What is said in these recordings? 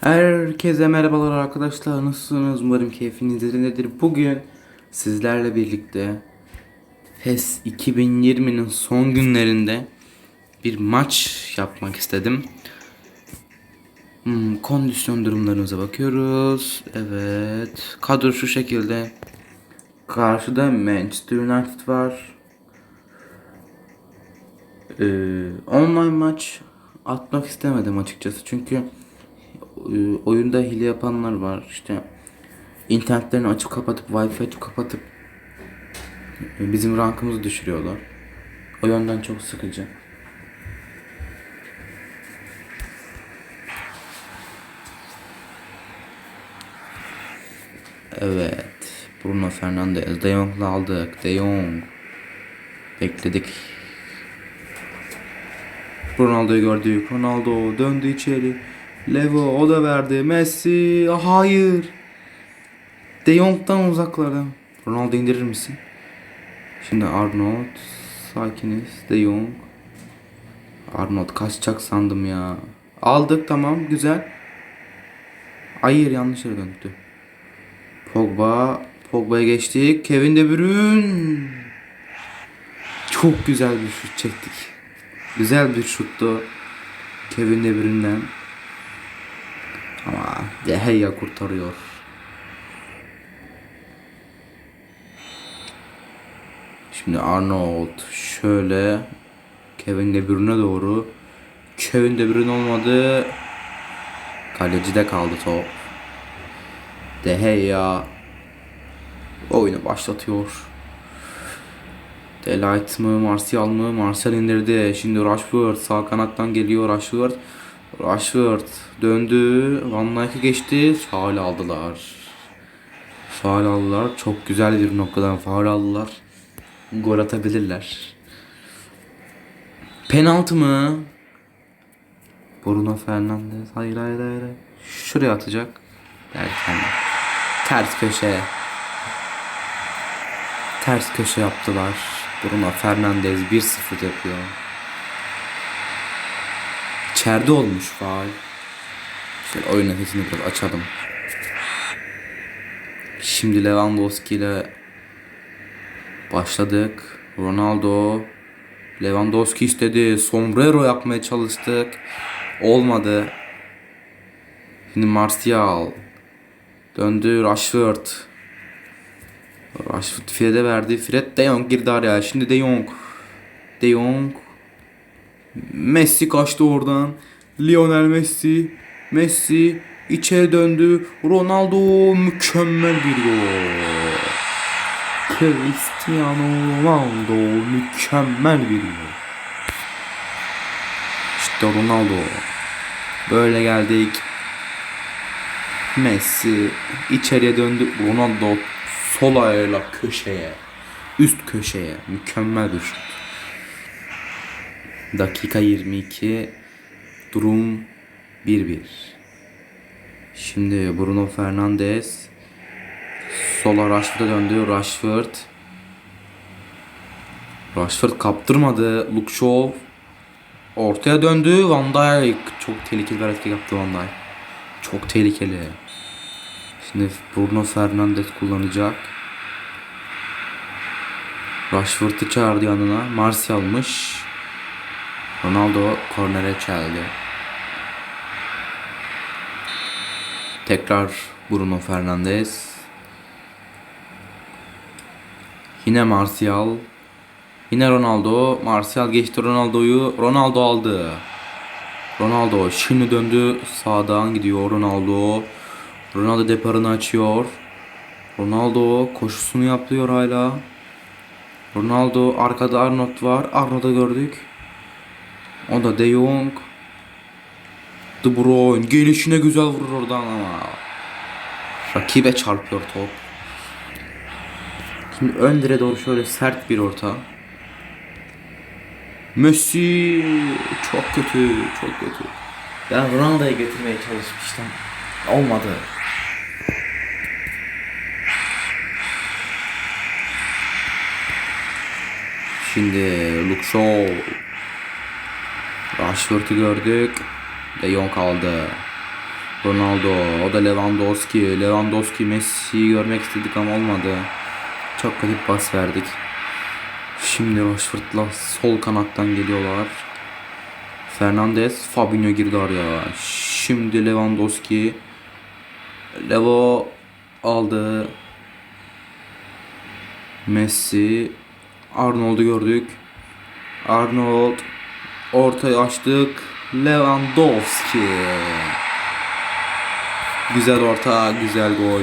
Herkese merhabalar arkadaşlar. Nasılsınız? Umarım keyfiniz yerindedir. Bugün sizlerle birlikte PES 2020'nin son günlerinde bir maç yapmak istedim. Hmm, kondisyon durumlarımıza bakıyoruz. Evet kadro şu şekilde. Karşıda Manchester United var. Ee, online maç atmak istemedim açıkçası. Çünkü oyunda hile yapanlar var işte internetlerini açıp kapatıp wifi açıp kapatıp e, bizim rankımızı düşürüyorlar. O yönden çok sıkıcı. Evet. Bruno Fernandes. De Jong'la aldık. De Jong. Bekledik. Ronaldo'yu gördük. Ronaldo döndü içeri. Levo o da verdi. Messi hayır. De Jong'dan uzaklarda. Ronaldo indirir misin? Şimdi Arnold. Sakiniz. De Jong. Arnold kaçacak sandım ya. Aldık tamam güzel. Hayır yanlış yere döndü. Pogba. Pogba'ya geçtik. Kevin De Bruyne. Çok güzel bir şut çektik. Güzel bir şuttu. Kevin De Bruyne'den. Ama De Gea kurtarıyor. Şimdi Arnold şöyle Kevin De Bruyne'e doğru. Kevin De Bruyne olmadı. Kalecide kaldı top. De Gea oyunu başlatıyor. Delight mı, Martial mı? Martial indirdi. Şimdi Rashford sağ kanattan geliyor Rashford. Rashford döndü. Van Dijk'ı geçti. Faul aldılar. Faul aldılar. Çok güzel bir noktadan faul aldılar. Gol atabilirler. Penaltı mı? Bruno Fernandes. Hayır hayır hayır. Şuraya atacak. Derken ters köşe. Ters köşe yaptılar. Bruno Fernandes 1-0 yapıyor. İçeride olmuş faal. Şöyle oyun nefesini biraz açalım. Şimdi Lewandowski ile başladık. Ronaldo Lewandowski istedi. Sombrero yapmaya çalıştık. Olmadı. Şimdi Martial. Döndü Rashford. Rashford Fred'e verdi. Fred De Jong girdi araya. Şimdi De Jong. De Jong. Messi kaçtı oradan. Lionel Messi. Messi içeri döndü. Ronaldo mükemmel bir gol. Cristiano Ronaldo mükemmel bir gol. İşte Ronaldo. Böyle geldik. Messi içeriye döndü. Ronaldo sol ayağıyla köşeye. Üst köşeye. Mükemmel bir şut. Dakika 22. Durum 1-1. Şimdi Bruno Fernandes sola Rashford'a döndü. Rashford Rashford kaptırmadı. Luke Shaw ortaya döndü. Van Dijk çok tehlikeli bir hareket yaptı Van Dijk. Çok tehlikeli. Şimdi Bruno Fernandes kullanacak. Rashford'u çağırdı yanına. Martial'mış. Ronaldo kornere çeldi. Tekrar Bruno Fernandes. Yine Martial. Yine Ronaldo. Martial geçti Ronaldo'yu. Ronaldo aldı. Ronaldo şimdi döndü. Sağdan gidiyor Ronaldo. Ronaldo deparını açıyor. Ronaldo koşusunu yapıyor hala. Ronaldo arkada Arnold var. Arnold'u gördük. O da De Jong. De Bruyne gelişine güzel vurur oradan ama. Rakibe çarpıyor top. Şimdi ön direğe doğru şöyle sert bir orta. Messi çok kötü, çok kötü. Ben Ronaldo'ya getirmeye çalışmıştım. Olmadı. Şimdi Luke Shaw. Rashford'u gördük. De Jong aldı. Ronaldo, o da Lewandowski. Lewandowski Messi'yi görmek istedik ama olmadı. Çok bir pas verdik. Şimdi Rashford'la sol kanattan geliyorlar. Fernandez, Fabinho girdi araya. Şimdi Lewandowski. Levo aldı. Messi. Arnold'u gördük. Arnold. Ortaya açtık. Lewandowski. Güzel orta, güzel gol.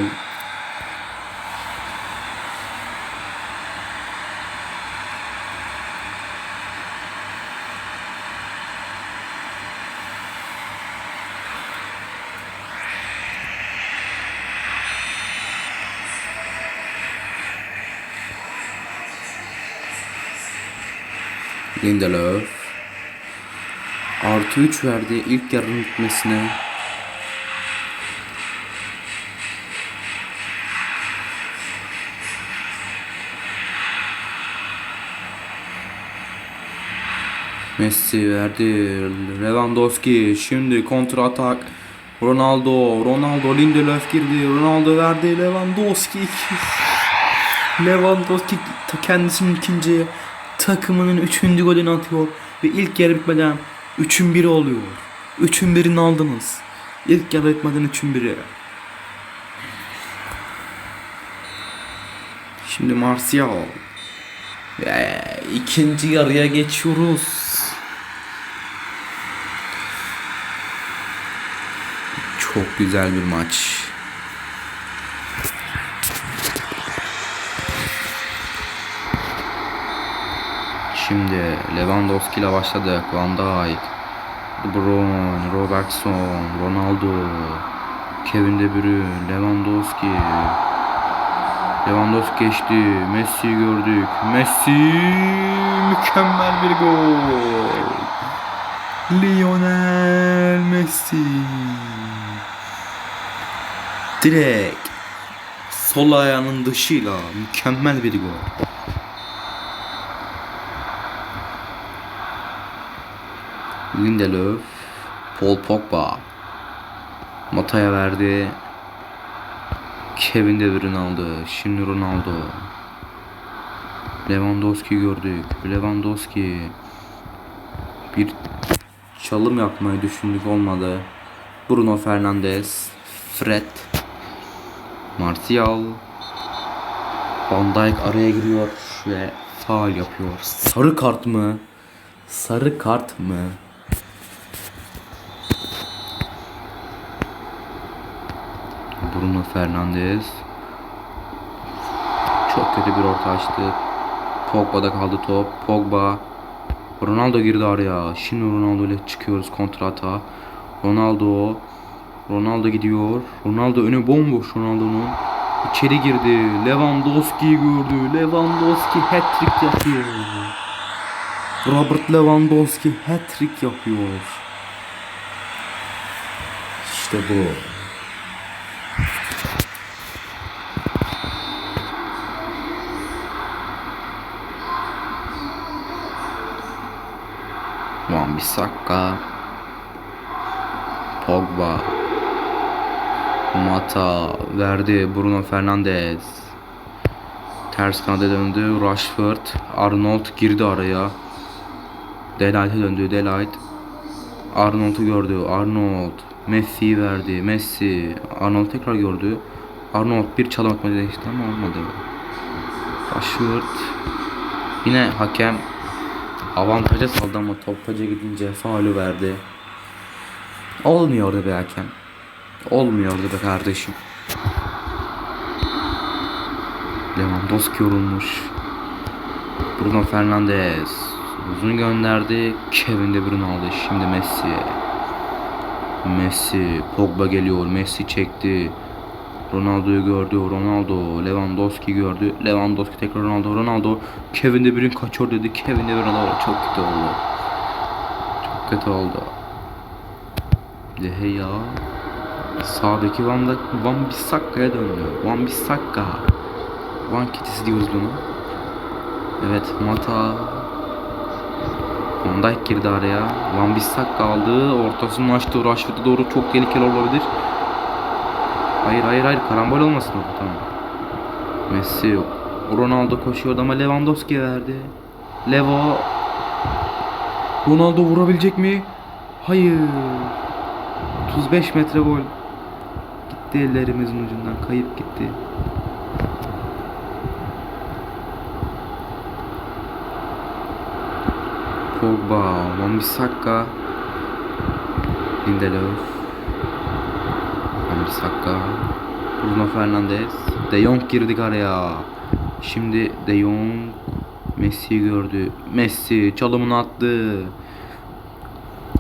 Lindelöf. Artı 3 verdi ilk yarının bitmesine. Messi verdi. Lewandowski şimdi kontra atak. Ronaldo, Ronaldo Lindelöf girdi. Ronaldo verdi. Lewandowski. Lewandowski kendisinin ikinci takımının üçüncü golünü atıyor ve ilk yarı bitmeden üçün biri oluyor. Üçün birini aldınız. İlk yarı bitmeden üçün biri. Şimdi Martial. Ve ikinci yarıya geçiyoruz. Çok güzel bir maç. Şimdi Lewandowski ile başladık. Van Dijk, De Robertson, Ronaldo, Kevin De Bruyne, Lewandowski. Lewandowski geçti. Messi'yi gördük. Messi mükemmel bir gol. Lionel Messi. Direkt sol ayağının dışıyla mükemmel bir gol. Lindelöf, Paul Pogba, Mata'ya verdi. Kevin De Bruyne aldı. Şimdi Ronaldo. Lewandowski gördük. Lewandowski bir çalım yapmayı düşündük olmadı. Bruno Fernandes, Fred, Martial, Van Dijk araya giriyor ve faal yapıyor. Sarı kart mı? Sarı kart mı? Bruno Fernandes. Çok kötü bir orta açtı. Pogba'da kaldı top. Pogba. Ronaldo girdi araya. Şimdi Ronaldo ile çıkıyoruz kontrata. Ronaldo. Ronaldo gidiyor. Ronaldo önü bomboş Ronaldo'nun. İçeri girdi. Lewandowski gördü. Lewandowski hat-trick yapıyor. Robert Lewandowski hat-trick yapıyor. İşte bu. Bissaka Pogba Mata verdi Bruno Fernandes. Ters kanada döndü Rashford Arnold girdi araya. Delight'e döndü Delight. Arnold'u gördü Arnold Messi verdi Messi. Arnold tekrar gördü. Arnold bir çalım atmayı denemişti ama olmadı. Rashford Yine hakem avantaja saldı ama top gidince faulü verdi. Olmuyordu be hakem. Olmuyordu be kardeşim. Lewandowski yorulmuş. Bruno Fernandes uzun gönderdi. Kevin De Bruyne aldı. Şimdi Messi. Messi. Pogba geliyor. Messi çekti. Ronaldo'yu gördü. Ronaldo. Lewandowski gördü. Lewandowski tekrar Ronaldo. Ronaldo. Kevin De Bruyne kaçıyor dedi. Kevin De Bruyne aldı. Çok kötü oldu. Çok kötü oldu. De Gea. Sağdaki Van, da, Van Bissakka'ya döndü. Van Bissaka. Van Kitisi diyoruz buna. Evet Mata. Van Dijk girdi araya. Van Bissaka aldı. Ortasını açtı. Rashford'a doğru çok tehlikeli olabilir. Hayır hayır hayır karambol olmasın orada tamam. Messi Ronaldo koşuyordu ama Lewandowski verdi. Levo Ronaldo vurabilecek mi? Hayır. 35 metre gol. Gitti ellerimizin ucundan kayıp gitti. Pogba, Wan-Bissaka, Lindelöf, Wan-Bissaka, Bruno Fernandes, De Jong girdik araya. Şimdi De Jong Messi gördü. Messi çalımını attı.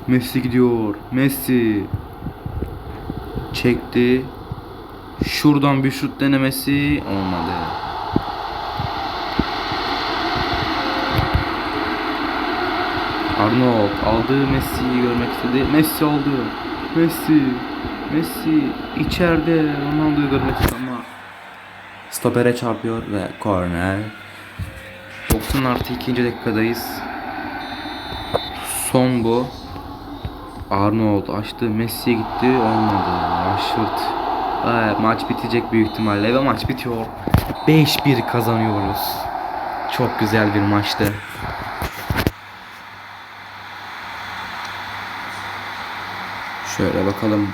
Messi gidiyor. Messi çekti. Şuradan bir şut denemesi olmadı. Arnold aldı Messi'yi görmek istedi. Messi aldı. Messi. Messi içeride Ronaldo'yu görmek ama stopere çarpıyor ve korner. 90 artı 2. dakikadayız. Son bu. Arnold açtı. Messi gitti. Olmadı. Rashford. Evet, maç bitecek büyük ihtimalle ve maç bitiyor. 5-1 kazanıyoruz. Çok güzel bir maçtı. Şöyle bakalım.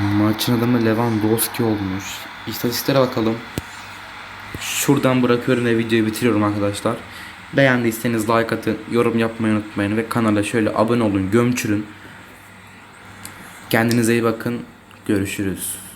Maçın adamı Lewandowski olmuş. İstatistiklere bakalım. Şuradan bırakıyorum ve videoyu bitiriyorum arkadaşlar. Beğendiyseniz like atın, yorum yapmayı unutmayın ve kanala şöyle abone olun, gömçürün. Kendinize iyi bakın. Görüşürüz.